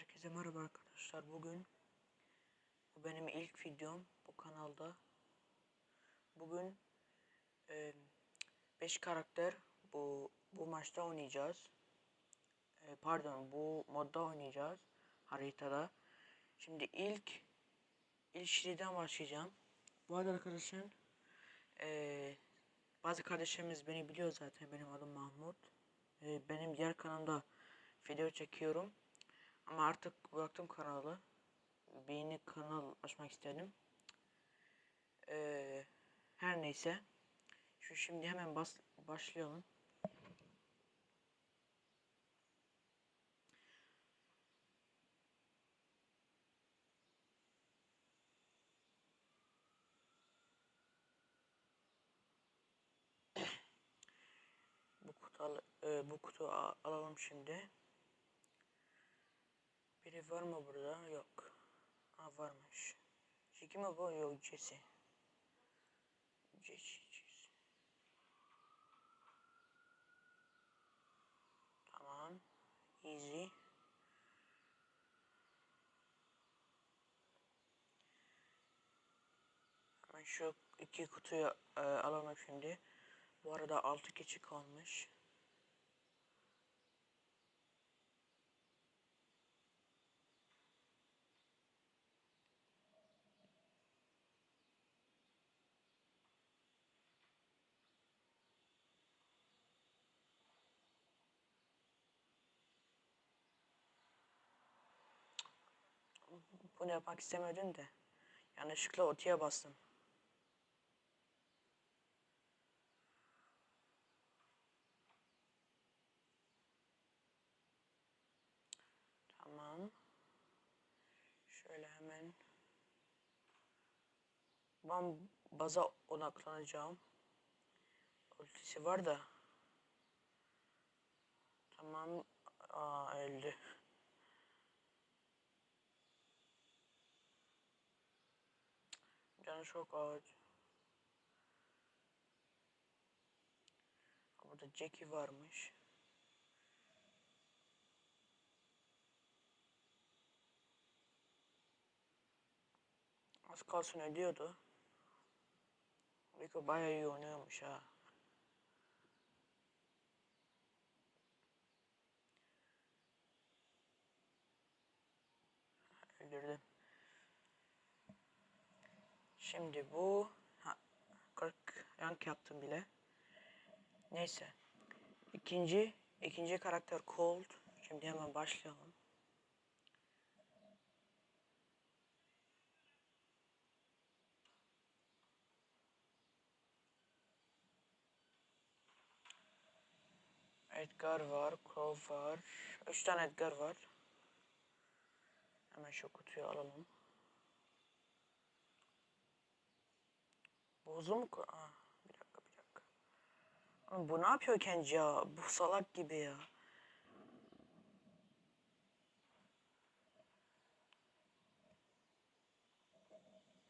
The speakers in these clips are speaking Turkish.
Herkese merhaba arkadaşlar. Bugün bu benim ilk videom bu kanalda. Bugün 5 karakter bu bu maçta oynayacağız. E, pardon bu modda oynayacağız haritada. Şimdi ilk ilk şiriden başlayacağım. Bu arada arkadaşlar e, bazı kardeşlerimiz beni biliyor zaten. Benim adım Mahmut. E, benim diğer kanalda video çekiyorum. Ama artık bıraktım kanalı. Bir yeni kanal açmak istedim. Ee, her neyse. Şu şimdi hemen bas, başlayalım. Bu kutu al- e, bu kutu alalım şimdi. Biri var mı burada? Yok. Ha varmış. Jiki mi bu? Yok Jesse. Jesse. Tamam. Easy. Hemen şu iki kutuyu e, alalım şimdi. Bu arada altı keçi kalmış. Bunu yapmak istemedim de. Yanlışlıkla otiye bastım. Tamam. Şöyle hemen. Ben baza odaklanacağım. Ultisi var da. Tamam. Aa öldü. Canı çok ağır. Burada Jackie varmış. Az kalsın ödüyordu. Rico bayağı iyi oynuyormuş ha. Öldürdüm. Şimdi bu ha, 40 rank yaptım bile. Neyse. İkinci ikinci karakter Cold. Şimdi hemen başlayalım. Edgar var, Crow var. Üç tane Edgar var. Hemen şu kutuyu alalım. Bozu mu? Aa, bir dakika bir dakika. Oğlum bu ne yapıyor Kenji ya? Bu salak gibi ya.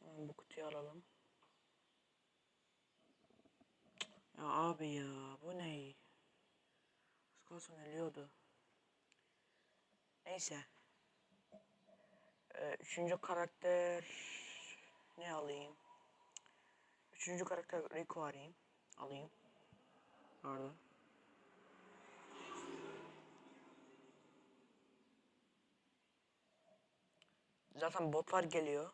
Bu kutuyu alalım. Ya abi ya bu ne? Az kalsın ölüyordu. Neyse. Ee, üçüncü karakter ne alayım? Üçüncü karakter Rico arayayım. Alayım. Pardon. Zaten botlar geliyor.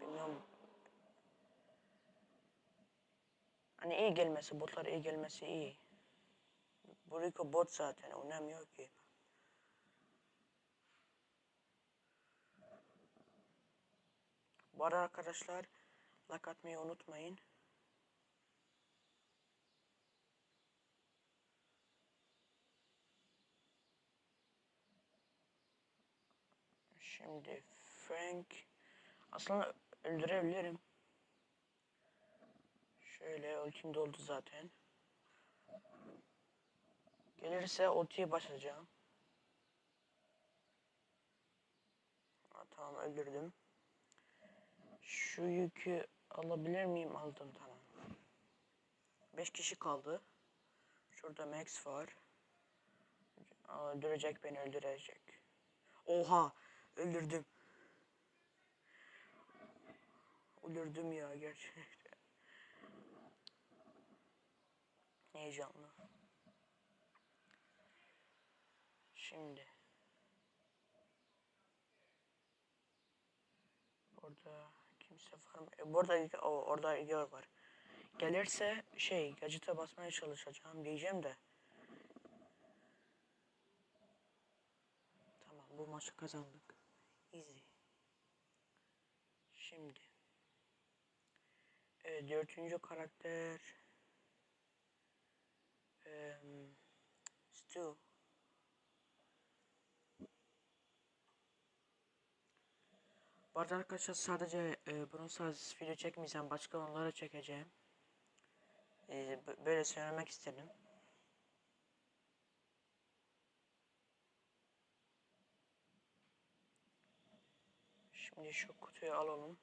Bilmiyorum. Hani iyi gelmesi, botlar iyi gelmesi iyi. Bu Rico bot zaten oynamıyor ki. Bu arkadaşlar like atmayı unutmayın. Şimdi Frank aslında öldürebilirim. Şöyle ultim doldu zaten. Gelirse ultiye başlayacağım. Ha, tamam öldürdüm. Şu yükü alabilir miyim? Aldım tamam. 5 kişi kaldı. Şurada Max var. Öldürecek beni öldürecek. Oha öldürdüm. Öldürdüm ya gerçekten. Heyecanlı. Şimdi. Orada kimse var mı? E, burada o, orada Igor var. Gelirse şey gadget'e basmaya çalışacağım diyeceğim de. Tamam bu maçı kazandık. Easy. Şimdi. E, dördüncü karakter. E, Stu. Bu arada arkadaşlar sadece e, sadece video çekmeyeceğim. Başka onları çekeceğim. E, böyle söylemek istedim. Şimdi şu kutuyu alalım.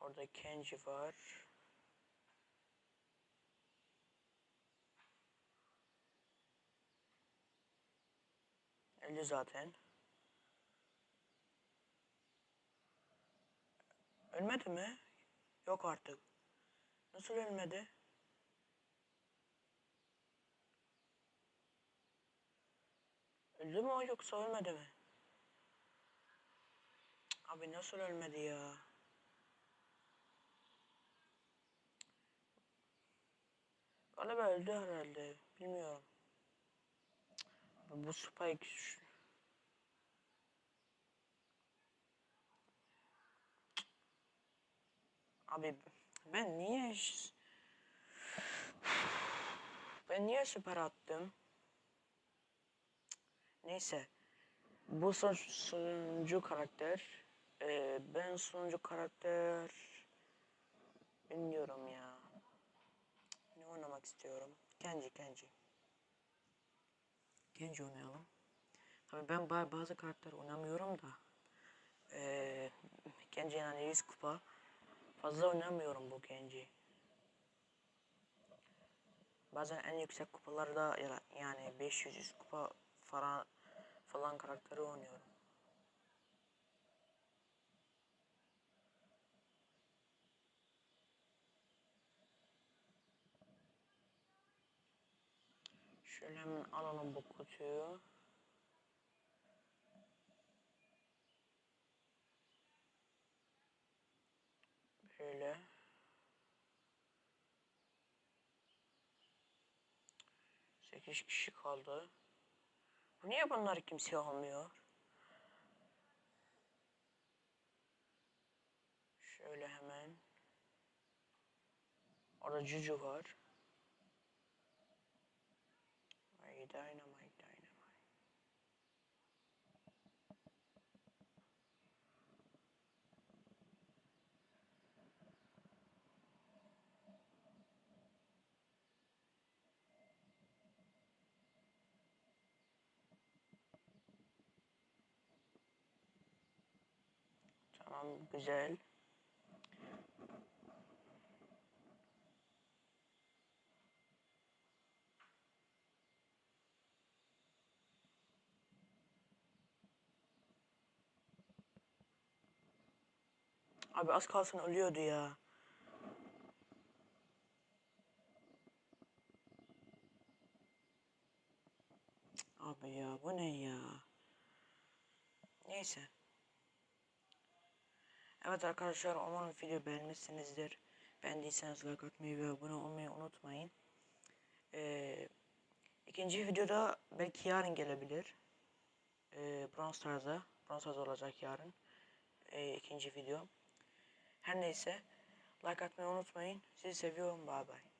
Orada Kenji var. Öldü zaten. Ölmedi mi? Yok artık. Nasıl ölmedi? Öldü mü o yoksa ölmedi mi? Abi nasıl ölmedi ya? Galiba öldü herhalde. Bilmiyorum. Bu Spike Abi ben niye ben niye süper attım? Neyse. Bu son sonuncu karakter. Ee, ben sonuncu karakter bilmiyorum ya. Ne oynamak istiyorum? Kenji Kenji. Kenji oynayalım. Tabii ben ba- bazı karakter oynamıyorum da. Ee, Kenji yani 100 kupa. Fazla oynamıyorum bu Kenji. Bazen en yüksek kupalarda ya- yani 500 kupa falan falan karakteri oynuyorum. Şöyle hemen alalım bu kutuyu. Böyle. Sekiz kişi kaldı. Niye bunları kimse almıyor? Şöyle hemen. Orada Cucu var. Ay dynamite dynamite. Tamam güzel. Abi az kalsın ölüyordu ya. Abi ya bu ne ya? Neyse. Evet arkadaşlar umarım video beğenmişsinizdir. Beğendiyseniz like atmayı ve abone olmayı unutmayın. Ee, ikinci videoda belki yarın gelebilir. Ee, Bronze Stars'a. Bronze Stars olacak yarın. Ee, ikinci video. Her neyse. Like atmayı unutmayın. Sizi seviyorum. Bye bye.